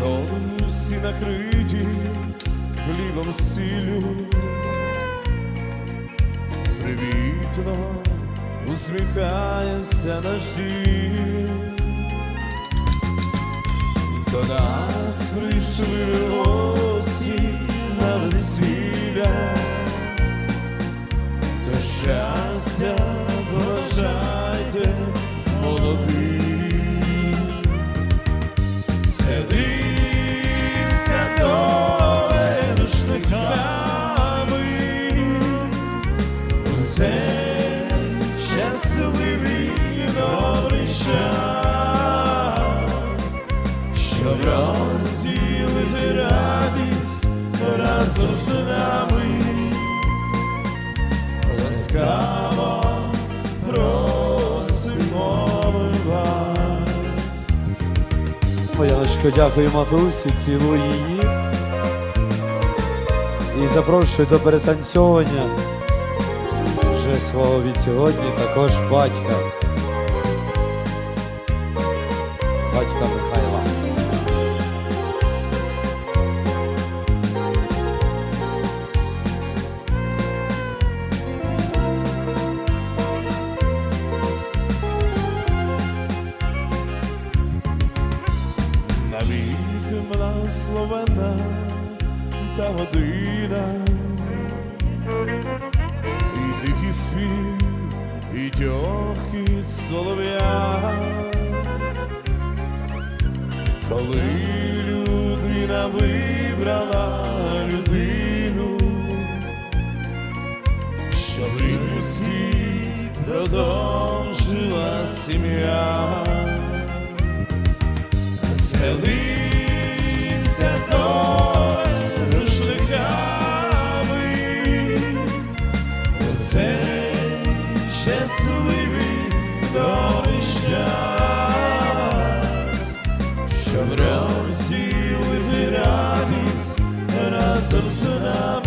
Долу всі накриті хлібом сілю, привітно усміхається наш дім. до нас прийшли гості на весілля, до щастя. Усе щасливий добрий час, щоб розділити радість разом з нами, ласкаво просимо ми вас. Дякую матусі, цілую її. І запрошую до перетанцьовування вже свого від сьогодні також батька. Батька Михайла. навіки благословена та година, спів, і солов'я, коли людина вибрала людину, що в рідкості продовжила сім'я. Зелені Разом сіли радість, разом з нами.